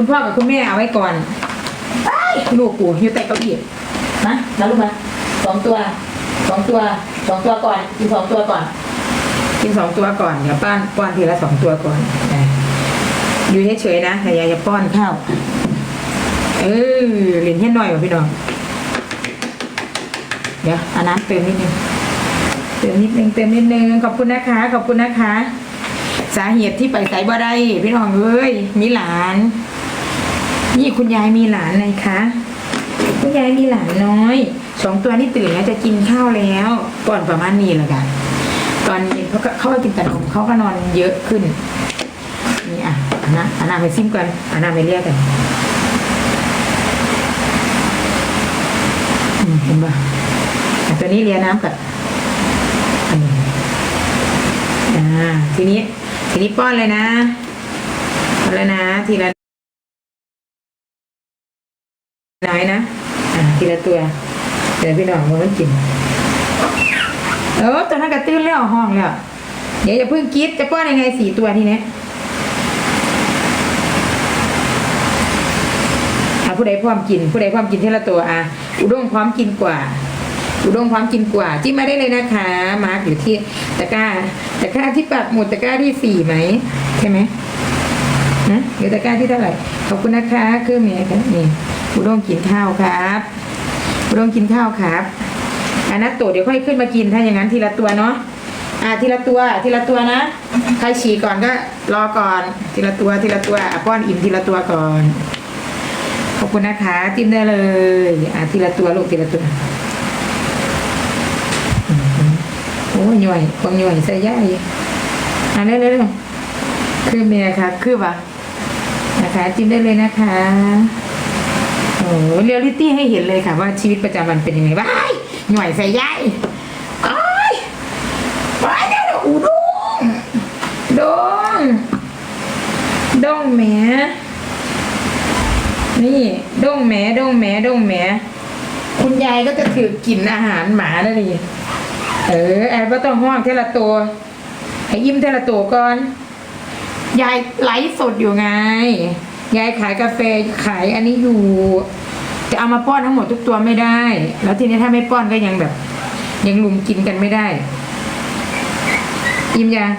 คุณพ่อกับคุณแม่เอาไว้ก่อนไอ้ลูกกูอยู่ใต้เก้าอี้นะนะลูกนะสองตัวสองตัวสองตัวก่อนกินสองตัวก่อน กินสองตัวก่อนเดี๋ยวป้อนป้อนทีละสองตัวก่อนนะอยู่เฉยๆนะแต่อย่าอย่าป้อนข้าวเออเหรียญเห็นหน่อยว่ะพี่น้องเดี๋ยวเอาน้ำเติมนิดนึงเติมนิดนึงเติมนิดนึงขอบคุณนะคะ ขอบคุณนะคะ สาเหตุที่ไปใส่บ่ได้พี่น้องเอ้ยมีหลาน นี่คุณยายมีหลานเลยคะคุณยายมีหลานน้อยสองตัวนี่ตื่นแล้วจะกินข้าวแล้วก่อนประมาณนี้แหละกันตอนเย็นเขาก็เขาก็กินแต่นมเขาก็นอนเยอะขึ้นนี่อะอันนะอันาไปซิมก่อนอันาไปเรียกกันอืมเห็นปะอะตัวนี้เลียน้ำกับอันนี้อ่าทีนี้ ทีนี้ป้อนเลยนะป้อนเลยนะ ทีละ น้อยนะอ่าทีละตัว เดี๋ยวพี่น้องมันกินเออตอนนั้นกระตื้นแล้วห้องแล้วเดี๋ยวอย่าเพิ่งคิดจะป้อนยังไงสี่ตัวทีเนี้ยอะผู้ใดพร้อมกิน ผู้ใดพร้อมกินทีละตัวอะอุด้งพร้อมกินกว่า อุด้งพร้อมกินกว่าจิ้มมาได้เลยนะคะ มาร์กอยู่ที่ตะกร้าตะกร้าที่ปักหมุดตะกร้าที่สี่ไหมใช่ไหมนะเดี๋ยวตะกร้าที่เท่าไหร่ขอบคุณนะคะคือเมียครับนี่ อุด้งกินข้าวครับอุด้งกินข้าวครับอันนั้นตัวเดี๋ยวค่อยขึ้นมากินถ้าอย่างนั้นทีละตัวเนาะอ่าทีละตัวทีละตัวนะใครฉี่ก่อนก็รอก่อนทีละตัวทีละตัวอะป้อนอิ่มทีละตัวก่อนขอบคุณนะคะจิ้มได้เลยอะทีละตัวลูกทีละตัวโอ้ยหน่วยคงหน่วยใส่ย่ายอะเร็วๆๆคือเมียค่ะคือปะนะคะจิ้มได้เลยนะคะ โอ้เรียลลิตี้ให้เห็นเลยค่ะว่าชีวิตประจำวันเป็นยังไงบ้างหน่วยใส่ยายอ้ายไปได้แล้วอูดงดงดงแหมนี่ดงแหมดงแหมดงแหมคุณยายก็จะถือกินอาหารหมาได้เลยเออแอบต้องห้องเทละตัวให้ยิ้มเทละตัวก่อน ยายไลฟ์สดอยู่ไง ยายขายกาแฟขายอันนี้อยู่จะเอามาป้อนทั้งหมดทุกตัวไม่ได้ แล้วทีนี้ถ้าไม่ป้อนก็ยังแบบ ยังลุมกินกันไม่ได้ อิ่มยัง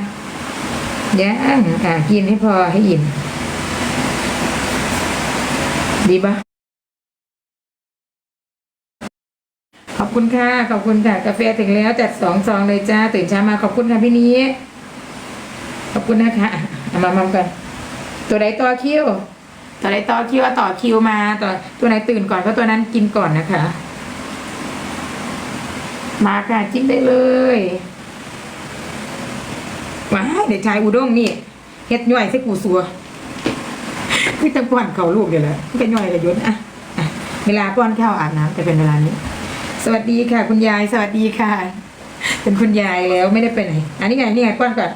ยังอะกินให้พอให้อิ่มดีปะขอบคุณค่ะ ขอบคุณค่ะ กาแฟถึงแล้วจัดสองซองเลยจ้า ตื่นเช้ามาขอบคุณค่ะพี่นี้ ขอบคุณนะคะเอามามากัน ตัวไหนต่อคิว ตัวไหนต่อคิวต่อคิวมาต่อตัวไหนตื่นก่อนก็ตัวนั้นกินก่อนนะคะ มาค่ะจิ้มได้เลยว้าเด็กชายอุด้งนี่เฮ็ดย่อยใส่กูสัวคือจะป้อนเขาลูกเดี๋ยวแหละก็ย่อยกระยุนอะเวลาป้อนข้าวอาบน้ำจะเป็นเวลานี้ สวัสดีค่ะ คุณยายสวัสดีค่ะ เป็นคุณยายแล้วไม่ได้ไปไหนอันนี้ไงนี่ไงป้อนก่อน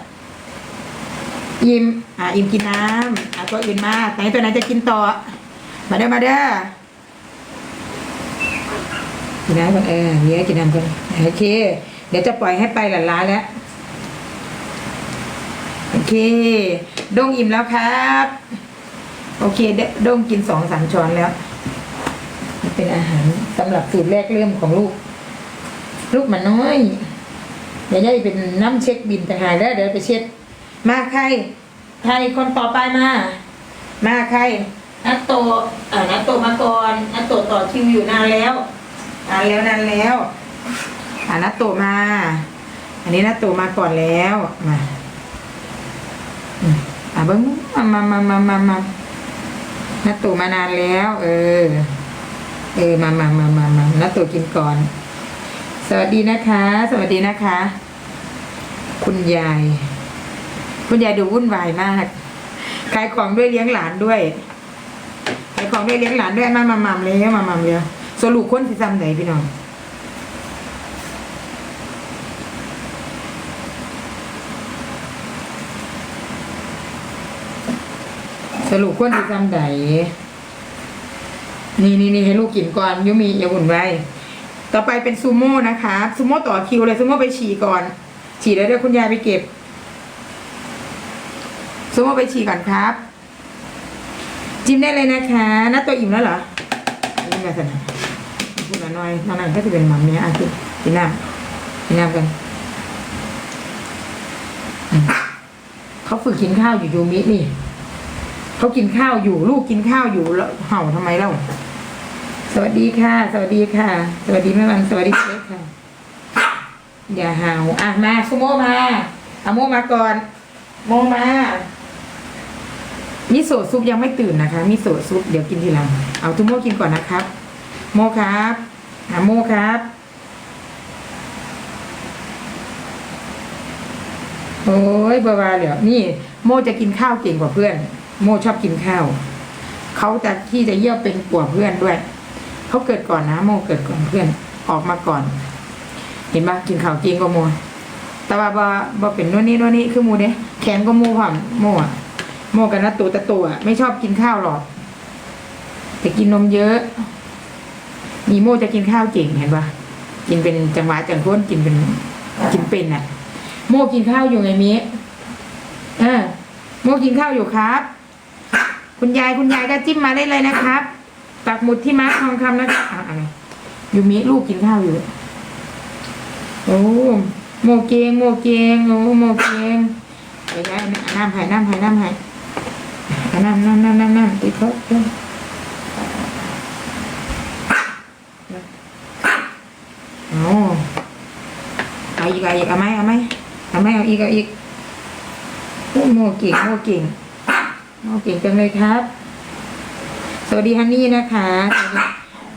อิมอ่าอิมกินน้ำอะตัวอื่นมาไหนตัวไหนจะกินต่อ มาเด้อมาเด้อกินน้ำก่อนเออเดี๋ยกินน้ำก่อนโอเค เดี๋ยวจะปล่อยให้ไปหลานล้าแล้วโอเคด้งอิ่มแล้วครับ โอเคเดโด้งกินสองสามช้อนแล้ว เป็นอาหารสำหรับสูตรแรกเริ่มของลูก ลูกมันน้อยเดี๋ยวจะเป็นน้ำเช็คบินต่างหากแล้วเดี๋ยวไปเช็ด มาใคร ใครคนต่อไปมา มาใครนัตโตอ่านัตโตมาก่อนนัตโตต่อคิวอยู่นานแล้ว นานแล้วนานแล้วอ่านัตโตมา อันนี้นัตโตมาก่อนแล้วมาอืมอ่าเบิ้งมามามามามามานัตโตมานานแล้ว เออ เออมามามามามานัตโตกินก่อน สวัสดีนะคะ สวัสดีนะคะ คุณยาย คุณยายดูวุ่นวายมากขายของด้วยเลี้ยงหลานด้วยขายของด้วยเลี้ยงหลานด้วยมามามาเลยมามาเลยสรุปคนสิซ้ำไหนพี่น้องสรุปคนสิซ้ำไหนนี่นี่นี่ให้ลูกกินก่อนยุมีอย่าวุ่นวายต่อไปเป็นซูโม่นะคะซูโม่ต่อคิวเลยซูโม่ไปฉี่ก่อนฉี่แล้วเดี๋ยวคุณยายไปเก็บ ซูโม่ไปฉี่ก่อนครับ จิ้มได้เลยนะคะนัดตัวอิ่มแล้วเหรออิ่มแล้วสินะพูดละน้อยน้องนั่นก็จะเป็นหมัมเนี้ยอะกินกินน้ำกินน้ำกัน เขาฝึกกินข้าวอยู่ยูมินี่เขากินข้าวอยู่ ลูกกินข้าวอยู่แล้วเห่าทำไมเล่าสวัสดีค่ะ สวัสดีค่ะ สวัสดีแม่วันสวัสดีเล็กค่ะ อย่าเห่าอะมาสุโมมาเอาโมมาก่อน โมมา มิโซะซุปยังไม่ตื่นนะคะมิโซะซุปเดี๋ยวกินทีหลังเอาทุโมกินก่อนนะครับ โมครับอะโมครับโอ้ยบาวาเดี๋ยวนี่ โมจะกินข้าวเก่งกว่าเพื่อน โมชอบกินข้าวเขาจะที่จะเยี่ยวเป็นกว่าเพื่อนด้วยเขาเกิดก่อนนะ โมเกิดก่อนเพื่อนออกมาก่อน เห็นปะกินข้าวเก่งกว่าโมแต่ว่าบ่บ่เป็นโน่นนี่โน่นนี่คือโมเด้แขนก็โมพร้อมโมอะ โมกันนะตัวตะตัวอะไม่ชอบกินข้าวหรอกแต่กินนมเยอะ มีโมจะกินข้าวเก่งเห็นปะกินเป็นจังหวะจังพ้นกินเป็น กินเป็นอะ โมกินข้าวอยู่ไงมิเออโมกินข้าวอยู่ครับ คุณยายคุณยายก็จิ้มมาได้เลยนะครับปักหมุดที่มาร์คทองคำนะครับอะอะไรยูมิลูกกินข้าวอยู่โอ้โมเกงโมเกงโอ้โมเกงไปได้น้ำไผ่น้ำไผ่น้ำไผ่อ่ น้ำน้ำน้ำน้ำน้ำติดเขาเพิ่มโอ้เอาอีกเอาอีกเอาไหมเอาไหมเอาไหมเอาอีกเอาอีกโอ้โมเก่งโมเก่งโมเก่งจังเลยครับ สวัสดีฮันนี่นะคะ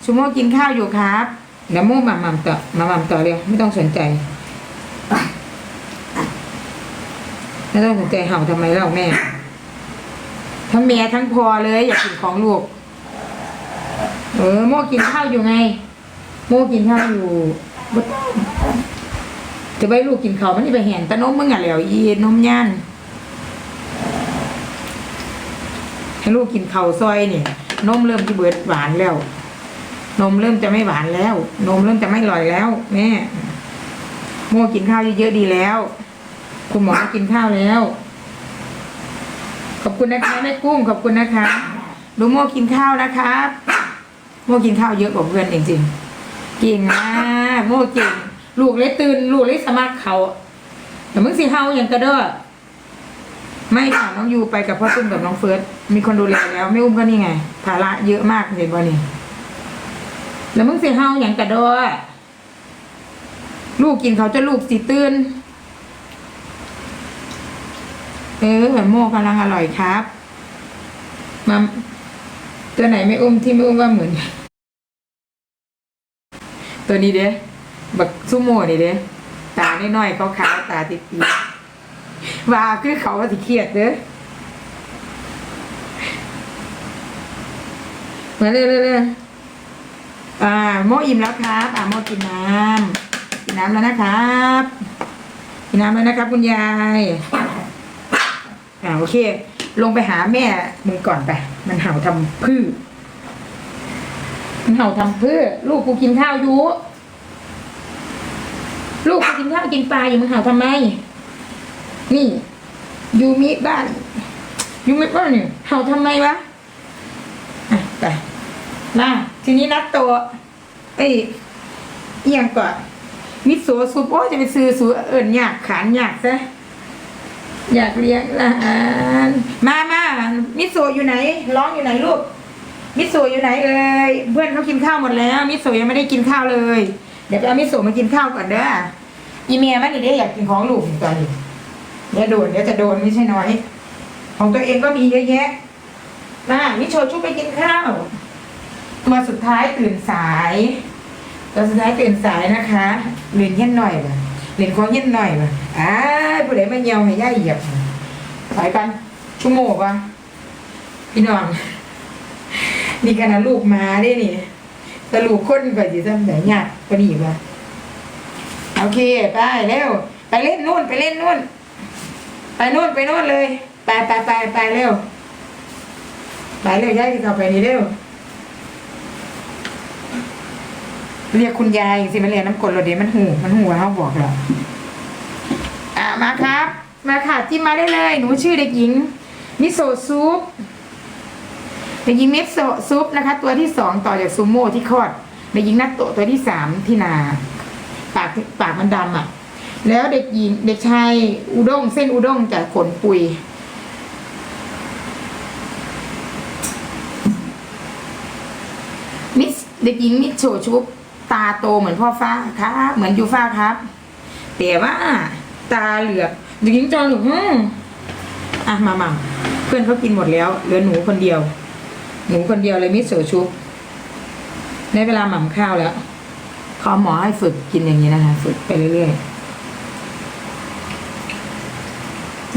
ชูโมกินข้าวอยู่ครับเดี๋ยวโมหม่ำหม่ำต่อมาหม่ำต่อเลยไม่ต้องสนใจไม่ต้องสนใจเห่าทำไมเล่าแม่ ทั้งเมียทั้งพอเลย อยากกินของลูก เออโมกินข้าวอยู่ไง โมกินข้าวอยู่จะไปลูกกินข้าวมันนี่ไปแห่นตะนมมึงอะแล้วอีนมย่านให้ลูกกินข้าวซอยนี่นมเริ่มที่เบิดหวานแล้ว นมเริ่มจะไม่หวานแล้ว นมเริ่มจะไม่อร่อยแล้วแม่โมกินข้าวเยอะๆดีแล้ว คุณหมอกินข้าวแล้ว ขอบคุณนะคะแม่กุ้งขอบคุณนะคะดูโมกินข้าวนะครับ โมกินข้าวเยอะกว่าเพื่อนจริงๆเก่งมากโมเก่งลูกเลยตื่นลูกเลยสมัครเขาแต่มึงสิเฮาอย่างกระเด้อไม่ค่ะน้องยูไปกับพ่อตุ้มกับน้องเฟิร์สมีคนดูแลแล้วไม่อุ้มก็นี่ไงภาระเยอะมากเห็นป่นี่แล้วมึงสิเฮาอย่างกระเด้อลูกกินเขาจะลูกสิตื่น เออโมกำลังอร่อยครับมาตัวไหนไม่อุ้มที่ไม่อุ้มว่าเหมือน ตัวนี้เด้บักซูโม่นี่เด้ตาน้อยๆขาขาวตาติดตีว่าคือเขาว่าสิเครียดเด้อมาเร็วๆๆอ่าโมอิ่มแล้วครับ อ่าโมกินน้ำกินน้ำแล้วนะครับกินน้ำแล้วนะครับคุณยาย อ่าโอเค ลงไปหาแม่มึงก่อนไป มันเห่าทำพืชมันเห่าทำพืชลูกกูกินข้าวอยู่ลูกกูกินข้าวกินปลาอยู่มึงเห่าทำไม นี่ยูมิบ้านยูมิบ้านเนี่ยเห่าทำไมวะอะไปมาทีนี้นัดตัวเอ้ยเอียงก่อนมิโซะซุปโอ้จะไปซื้อสูเอิญยากขานยากซะ อยากเลี้ยงหลานมามามิโซะอยู่ไหน ร้องอยู่ไหนลูก มิโซะอยู่ไหนเอ่ยเพื่อนเขากินข้าวหมดแล้ว มิโซะยังไม่ได้กินข้าวเลย เดี๋ยวไปเอามิโซะมากินข้าวก่อนเด้ออีเมียมันนี่เด้อยากกินของลูกตอนนี้เดี๋ยวโดนเดี๋ยวจะโดนไม่ใช่น้อย ของตัวเองก็มีเยอะแยะมามิโชชุบไปกินข้าวตัวสุดท้ายตื่นสายตัวสุดท้ายตื่นสายนะคะเรียนเย็นหน่อยป่ะ เรียนของเย็นหน่อยป่ะอ้าผู้ใดมาเหี่ยวให้ย่าเหยียบไปกันชั่วโมงป่ะพี่น้อง นี่ขนาดลูกมาได้นี่ต่ลูกคนก็สิซ้ำไหนยากกว่านี้ป่ะโอเคไปเร็วไปเล่นนู่นไปเล่นนู่น ไปนู่นไปนู่นเลย ไปไปไปไปเร็วไปเร็วย้ายที่เข้าไปนี่เร็ว เรียกคุณยายสิมันเรียนน้ำกรดเราเดี๋ยวมันหูมันหูเขาบอกเราอ่ามาครับ มาค่ะจิ้มมาได้เลย หนูชื่อเด็กหญิง มิโซะซุปเด็กหญิงเมสโซซุปนะคะ ตัวที่สองต่อจากซูโม่ที่คลอดเด็กหญิงนัตโตะตัวที่สามที่นา ปากปากมันดำอะ แล้วเด็กหญิงเด็กชายอุด้งเส้นอุด้งจากขนปุยมิสเด็กหญิงมิโชชุบ ตาโตเหมือนพ่อฟ้าครับเหมือนยูฟ้าครับแต่ว่าตาเหลือกเด็กหญิงจอหลุกฮึมอะมามาเพื่อนเขากินหมดแล้วเหลือหนูคนเดียว หนูคนเดียวเลยมิสโชชุบในเวลาหม่ำข้าวแล้วขาหมอให้ฝึกกินอย่างนี้นะคะ ฝึกไปเรื่อยๆ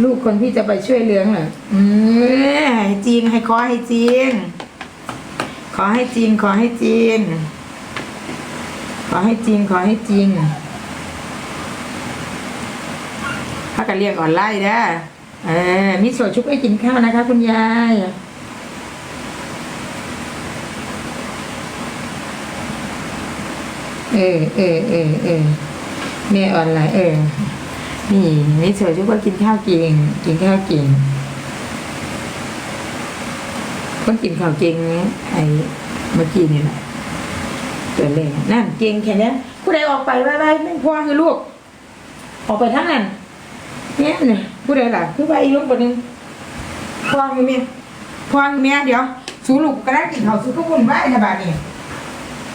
ลูกคนที่จะไปช่วยเลี้ยงเหรออืมให้จริงให้ขอให้จริง ขอให้จริงขอให้จริง ขอให้จริงขอให้จริงพักกันเรียกออนไลน์นะเออมิโซะชุบให้กินข้าวนะคะ คุณยายเออเออเออเออแม่ออนไลน์เออ นี่มิโซะชุบก็กินข้าวเก่งกินข้าวเก่งคนกินข้าวเก่งไอ้เมื่อกี้นี่แหละ ตัวเลขนั่นเก่งแค่นี้ผู้ใดออกไปไว้ไว้ไม่พอคือลูก ออกไปทั้งนั้นเนี่ยเนี่ยผู้ใดล่ะคือไปอีกลูกคนหนึงพอคือเมียพอคือเมียเดี๋ยว สูลูกก็ได้กินเขาสูก็วุ่นวายนะบาดนี้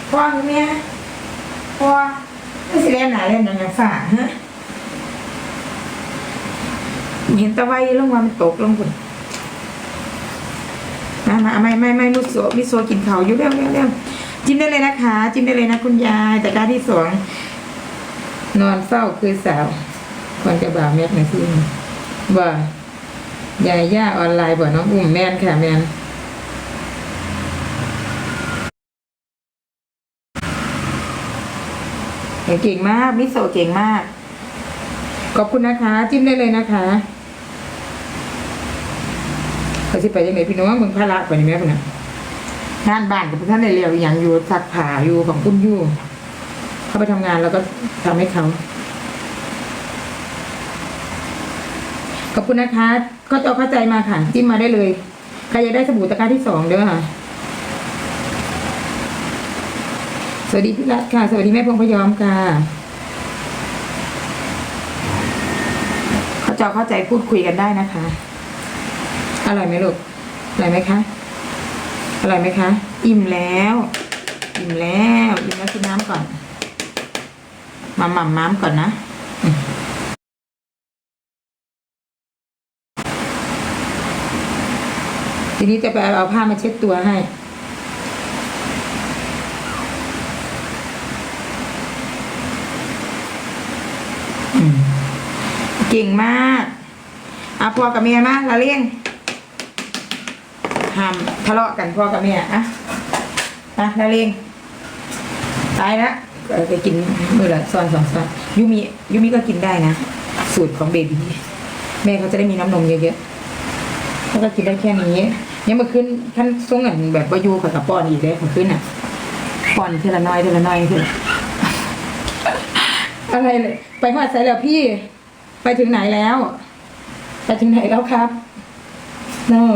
พอคือเมียพอไม่สิเล่นหนาเล่นหนังฝ่าฮะเห็นตะไวลงมามันตกลงคนมามาไม่ไม่ไม่มุโซมิโซกินเขาอยู่เร็วเร็วเร็ว จิ้มได้เลยนะคะ จิ้มได้เลยนะคุณยายแต่ก้าที่สองนอนเฝ้าคือสาวควรจะบ่าวแม็กนะพี่บ่ยายย่าออนไลน์บ่น้องอุ้มแมนค่ะแมนเก่งมากมิโซเก่งมาก ขอบคุณนะคะ จิ้มได้เลยนะคะเขาสิไปยังไงพี่น้องมึงพาระไปนี่แม่พุ่นน่ะ งานบ้านกับท่านในเรียวอย่างอยู่ซักผ้าอยู่ของคุณอยู่เขาไปทำงานแล้วก็ทำให้เขาขอบคุณนะคะ ก็จะเข้าใจมาค่ะจิ้มมาได้เลยใครอยากได้สบู่ตะกร้าที่สองเด้อค่ะสวัสดีพี่รัตค่ะ สวัสดีแม่พงพยอมค่ะเขาจะเอเข้าใจพูดคุยกันได้นะคะ อร่อยไหมลูกอร่อยไหมคะ อร่อยไหมคะ อิ่มแล้ว อิ่มแล้ว อิ่มแล้วกินน้ำก่อน มาหม่ำน้ำก่อนนะทีนี้จะไปเอาผ้ามาเช็ดตัวให้เก่งมากเอาพ่อกับเมียมาละเลี้ยง ห้ามทะเลาะกันพ่อกับแม่อะอะนาเรงตายละเออไปกินมือละซอนสองซอนยูมิยูมิก็กินได้นะ สูตรของเบบีแม่เขาจะได้มีน้ำนมเยอะๆเขาก็กินได้แค่นี้ยังมาขึ้นท่านส่งเงินแบบว่ายูกับกับป้อนอีกเลยมาขึ้นอะป้อนเทละน้อยเทละน้อยเทละอะไรเลยไปหอดใส่แล้วพี่ ไปถึงไหนแล้ว ไปถึงไหนแล้วครับเนอะ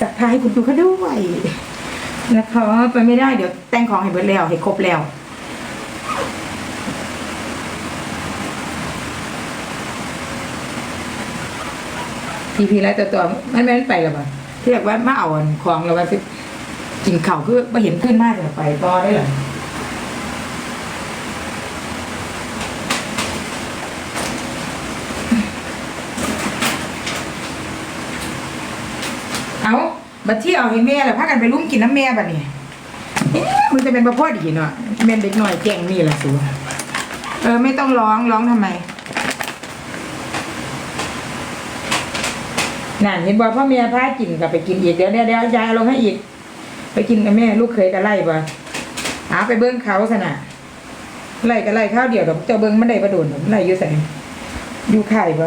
สักทาให้คุณดูเขาด้วยนะคะไปไม่ได้เดี๋ยวแต่งของให้เบิดแล้วให้ครบแล้วพีพีแล้วตัวตัวมันไม่ไปหรอปะที่แบบว่ามาเอาของเราว่าสิกินเข่าคือไม่เห็นขึ้นมากเลยไปต่อได้หรอเอา บัดที่เอาให้แม่แล้วพากันไปลุ้มกินน้ำแม่บัดนี้มันจะเป็นประพ่อดีเนาะแม่นเด็กหน่อยแจ้งนี่แหละสูเออไม่ต้องร้องร้องทำไมนั่นเห็นบอกพ่อเมียพากินกับไปกินอีกเดี๋ยวเดี๋ยวเดี๋ยวยายเอาลงให้อีก ไปกินกับแม่ ลูกเคยกันไล่ปะหาไปเบิ้งเขาสนะไล่กันไล่ข้าวเดียวดอกเจ้าเบิ้งมันได้ประโดนมันไล่อยู่ใส่อยู่ไข่ป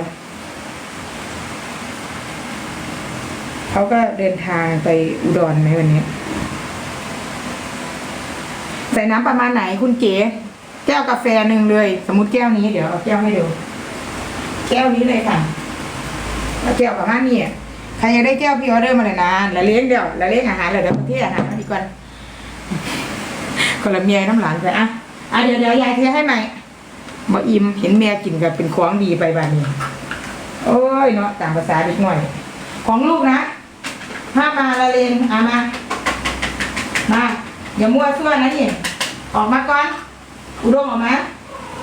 เขาก็เดินทางไปอุดรไหมวันนี้ ใส่น้ำประมาณไหนคุณเก๋แก้วกาแฟหนึ่งเลย สมมติแก้วนี้เดี๋ยวเอาแก้วให้ดู แก้วนี้เลยค่ะแล้วแก้วประมาณนี้ใครอยากได้แก้วพี่ออเดอร์มาเลยนะแล้วเลี้ยงเดี๋ยวแล้วเลี้ยงอาหารเลยเดี๋ยวประเทศอาหารมาดีกว่าคนละเมียน้ำหลานไปอะอะเดี๋ยวเดี๋ยวยายเทให้ใหม่บ่อิ่มเห็นแม่กินกับเป็นของดีไปบ้านนี้โอ้ยเนาะตามภาษาเด็กหน่อย ของลูกนะ ห้ามาละเลงอะมา มาอย่ามั่วซั่วนะนี่ ออกมาก่อน อุดมออกมา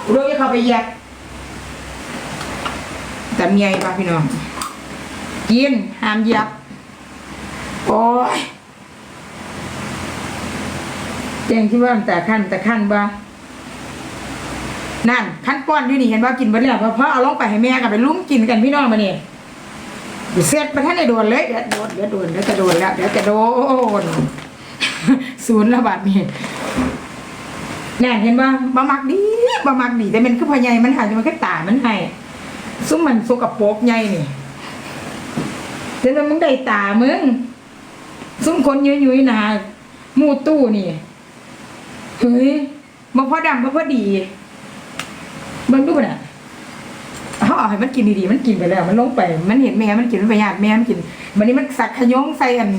อุดมจะเข้าไปเหยียดแต่เมียป่ะพี่น้องกินห้ามเหยียบ โอ้ยแจงที่ว่าแต่ขั้นแต่ขั้นบ้านั่นขั้นป้อนอยู่นี่เห็นว่ากินไปแล้วเพราะเพราะเอาลงไปให้แม่กับไปลุ้มกินกันพี่น้องมาเนี่ย เดี๋ยวเสร็จไปท่านได้โดนเลยเดี๋ยวโดนเดี๋ยวโดนเดี๋ยวจะโดนแล้วเดี๋ยวจะโดนศูนย์ระบาดนี่แน่เห็นว่าบะมักดีบะมักดีแต่มันคือพอใหญ่มันหายมันก็ตามันให้ซุ้มมันสกปรกใหญ่นี่แต่ว่ามึงได้ตามึงซุ้มคนยุยยุยๆหนามูตู้นี่เฮ้ยมาพ่อดำมาพ่อดีเบิ่งดูน่ะ เขาเอาให้มันกินดีๆ มันกินไปแล้ว มันลงไป มันเห็นแม่ มันกินมันไปญาติแม่ มันกินวันนี้มันสักขยงใส่อัน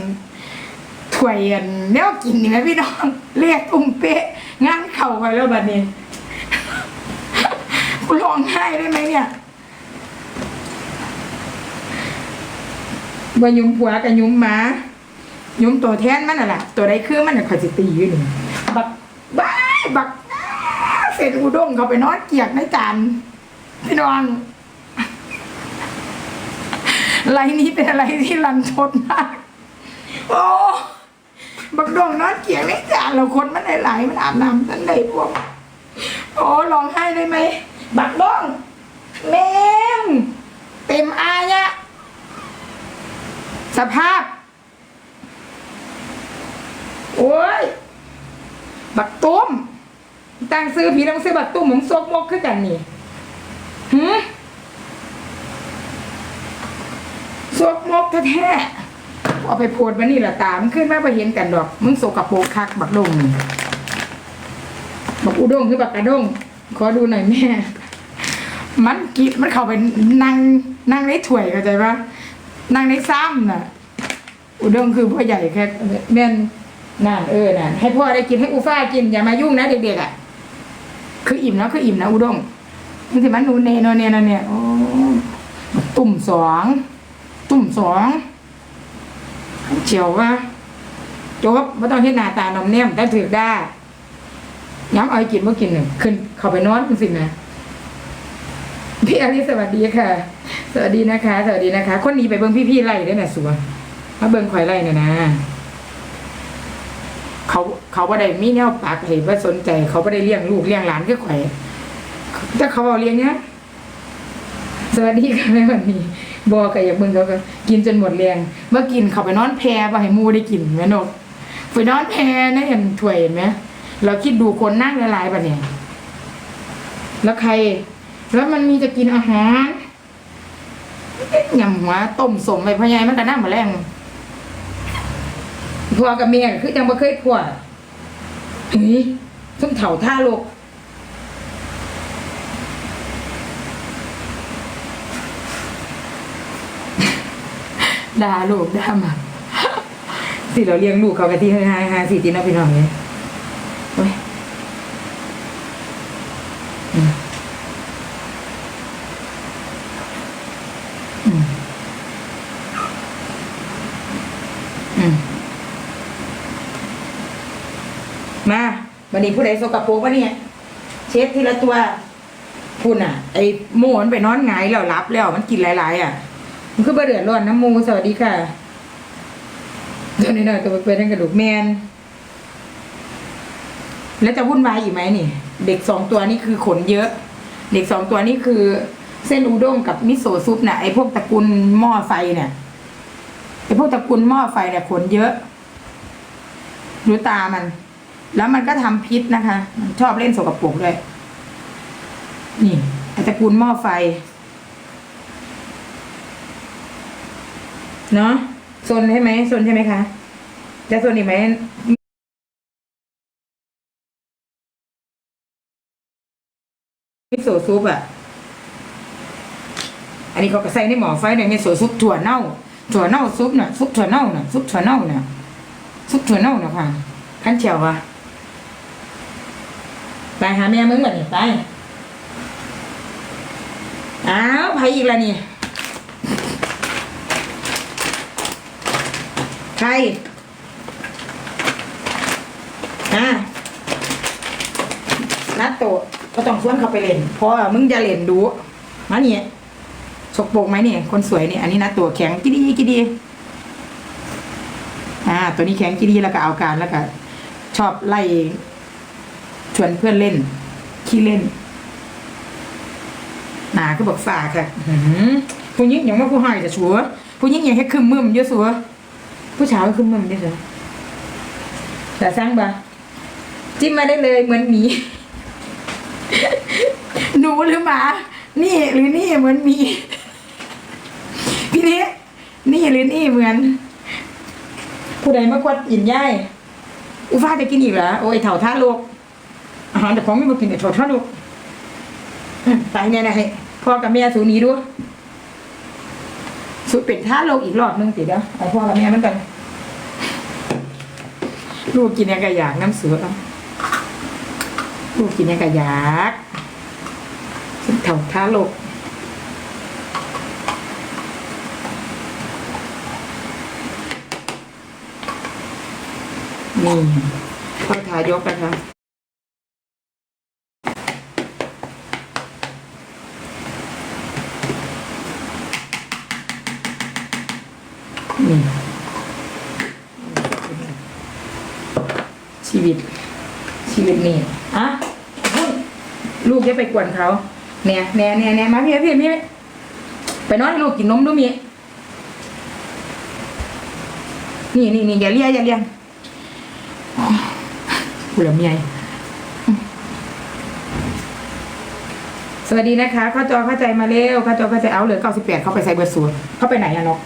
ถ้วยอันแนวกินนี่ไหมพี่น้องเรียกอุ้มเป๊ะงานเข่าไปแล้วบัดนี้กูร้องไห้ได้ไหมเนี่ยบ่ยุมผัวกับยุมหมายุมตัวแทนมันน่ะล่ะ ตัวใดคือมันน่ะคอยสิตีอยู่นี่บักบ้ายบักเสร็จอุด้งเขาไปนอนเกียกในจานพี่น้อง ไรนี้เป็นอะไรที่รันทดมาก โอ้บักดองนอนเกียงไม่จานเราคนมันไหลายๆมันอาบน้ำทันใดพวกโอ้ร้องไห้ได้ไหม บักดองแม่งเต็มอายะสภาพ โอ้ย บักตุ้มตั้งซื้อผีต้องซื้อบักตุ้มมึงซกมกขึ้นกันนี่หืม ซกมกแท้ๆเอาไปโพดมานี่แหละตามนขึ้นมาไปเห็นกันดอก มึงโสกับโปกคักบักดงนี่บักอุดงคือบักกระดง ขอดูหน่อยแม่ มันกินมันเข้าไปนั่งนั่งในถ้วยเข้าใจปะนั่งในซ้ำน่ะ อุดงคือพ่อใหญ่แค่แม่นนั่นเออนั่นให้พ่อได้กินให้อูฟ้ากินอย่ามายุ่งนะเด็กๆอะ คืออิ่มนะคืออิ่มนะอุดงมันสิมันหนูเนโนเนนเนี่ยโอ้ตุ่มสอง ตุ่มสองเฉียวว่าจบไม่ต้องเห็นหน้าตานอมแนมแต่ถือได้ย้ำเอากินเมื่อกินหนึ่งขึ้นเข้าไปนอนสินะพี่อลิสวัสดีค่ะ สวัสดีนะคะ สวัสดีนะคะ คนนี้ไปเบิ้งพี่ๆไล่ได้น่ะสัวมาเบิ้งข่อยไล่เนี่ยนะ เขาเขาบ่ได้มีแนวปากให้ว่าสนใจ เขาบ่ได้เลี้ยงลูกเลี้ยงหลานคือข่อยแต่เขาเอาเลี้ยงเนี้ยสวัสดีค่ะแม่วันนี้ บอกับอย่างมึงเขาก็กินจนหมดแรงเมื่อกินเขาไปนอนแพไปให้หมูได้กินแม่นกไปนอนแพในะเห็นถ้วยเห็นไหมเราคิดดูคนนั่งหลายๆปะเนี่ยแล้วใคร แล้วมันมีจะกินอาหารยำหัวต้มสมไปพยายมันก็นั่งมาแรงพัวกับเมียคือยังบ่เคยพัวเฮ้ยทุ่มเถ่าท่าโลก ด่าลูกด่ามาสิเราเลี้ยงลูกเขากันที่ห้าห้าสี่ตีนเอาพี่น้องเลยโอ้ยอืมอืมมาวันนี้ผู้ใดสกปรกวะเนี่ย เช็ดทีละตัว คุณอะ ไอ้โมนไปนอนหงแล้วรับแล้วมันกินหลาย ๆ อะ มันคือบ่เดือดร้อนน้ำมูสวัสดีค่ะตัวนี้หน่อยตัวเป็นทั้งกระดูกแมน แล้วจะวุ่นวายอีกไหมนี่ เด็กสองตัวนี่คือขนเยอะ เด็กสองตัวนี่คือเส้นอุด้งกับมิโซะซุปน่ะไอพวกตระกูลหม้อไฟเนี่ยไอพวกตระกูลหม้อไฟเนี่ยขนเยอะดูตามัน แล้วมันก็ทำพิษนะคะ ชอบเล่นสกปรกด้วย นี่ไอตระกูลหม้อไฟ เนาะโซนใช่ไหมโซนใช่ไหมคะ จะโซนอีกไหมมิโซซุปอะ อันนี้เขาก็ใส่ในหม้อไฟในมิโซซุปถั่วเน่า ถั่วเน่าซุปน่ะซุปถั่วเน่าน่ะซุปถั่วเน่าน่ะซุปถั่วเน่าน่ะค่ะขั้นเชียววะไปหาแม่มึงแบบนี้ไป อ้าวไผอีกแล้วนี่ ใครอะนัดโตก็ต้องชวนเขาไปเล่น เพราะว่ามึงจะเล่นดูมาเนี่ยสกปรกไหมเนี่ย คนสวยเนี่ยอันนี้นัดตัวแข็งกิดีกิดีอ่า ตัวนี้แข็งกิดีแล้วก็เอาการแล้วก็ชอบไล่ชวนเพื่อนเล่นขี้เล่นหนาก็บอกฝาค่ะผู้หญิงอย่างว่าผู้หายจะชัวผู้หญิงอย่างให้คึมมึมเยอะสัว ผู้ชายก็คึมมึมเยอะสัวแต่สร้างบะจิ้มมาได้เลยเหมือนหมี หนูหรือหมา นี่หรือนี่เหมือนหมี พี่นี้นี่หรือนี่เหมือน ผู้ใดมากวดอินย่ายอุฟ้าจะกินอีกเหรอโอ้ยเถ่าท่าโลกอาหารแต่ของไม่มากินแต่เถ่าท่าโลกอืมไปเนี่ยนะให้พ่อกับแม่สูนี้ด้วยสุดเป็นท่าโลกอีกรอบนึงสิเดี๋ยวเอาพ่อกับแม่มันกัน ลูกกินยังกะอยากน้ำเสือเอาลูกกินยังกะอยากเท่าท่าโลกนี่พ่อทายกนะคะนี่ วิต ชีวิตนี่อะลูกจะไปกวนเขาเนี่ยเนี่ยเนี่ยเนี่ยมาพี่พี่พี่ไปนอนให้ลูกกินนมดูมีนี่นี่นี่อย่าเลี้ยอย่าเลี้ยกูเหลือเมียสวัสดีนะคะ ข้าจอเข้าใจมาเร็วข้าจอเข้าใจเอาเหลือเก้าสิบแปดเข้าไปใส่เบอร์ศูนย์เข้าไปไหนอะนก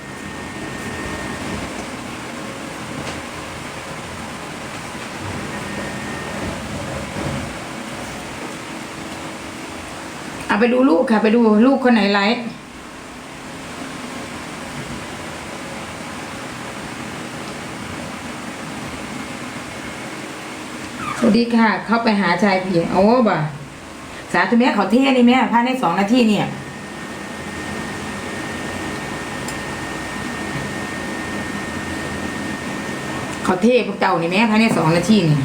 เอาไปดูลูกค่ะ ไปดูลูกคนไหนไลฟ์สวัสดีค่ะ เข้าไปหาชายผีโอ้บ่ะสาธุแม่เขาเท่นี่แม่ภายในสองนาทีเนี่ยเขาเท่พวกเจ้านี่แม่ภายในสองนาทีนี่